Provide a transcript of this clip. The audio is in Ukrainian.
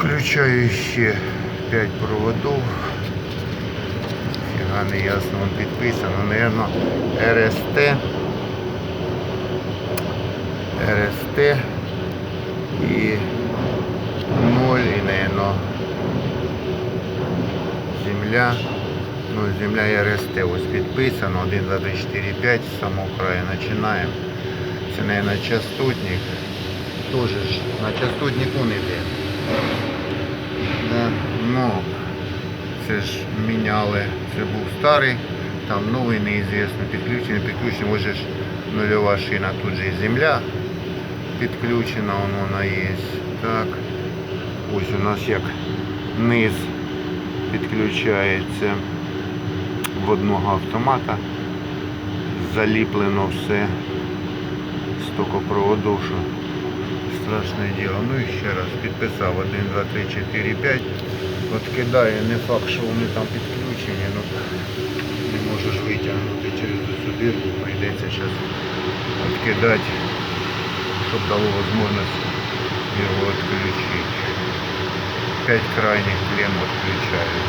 Включаю ще 5 проводов. Фіга не ясно, он підписано. Наверно, РСТ. РСТ і 0 і, наверно, земля. Ну, земля і РСТ ось підписано. 1, 2, 3, 4, 5 з самого краю починаємо. Це, наверное, частотник. Тоже ж на частотнику не йде. Да. Ну, це ж міняли. Це був старий, там новий неізвісно, підключений, підключений, ось же ж нульова шина, тут же і земля підключена, вон вона є. Так. Ось у нас як низ підключається в одного автомата. Заліплено все стільки проводів, що страшне діло. Ну і ще раз підписав 1, 2, 3, 4, 5. От кидаю, не факт, що вони там підключені, ну не можеш витягнути через цю дирку, прийдеться зараз відкидати, щоб дало можливість його відключити. П'ять крайніх клем відключаю.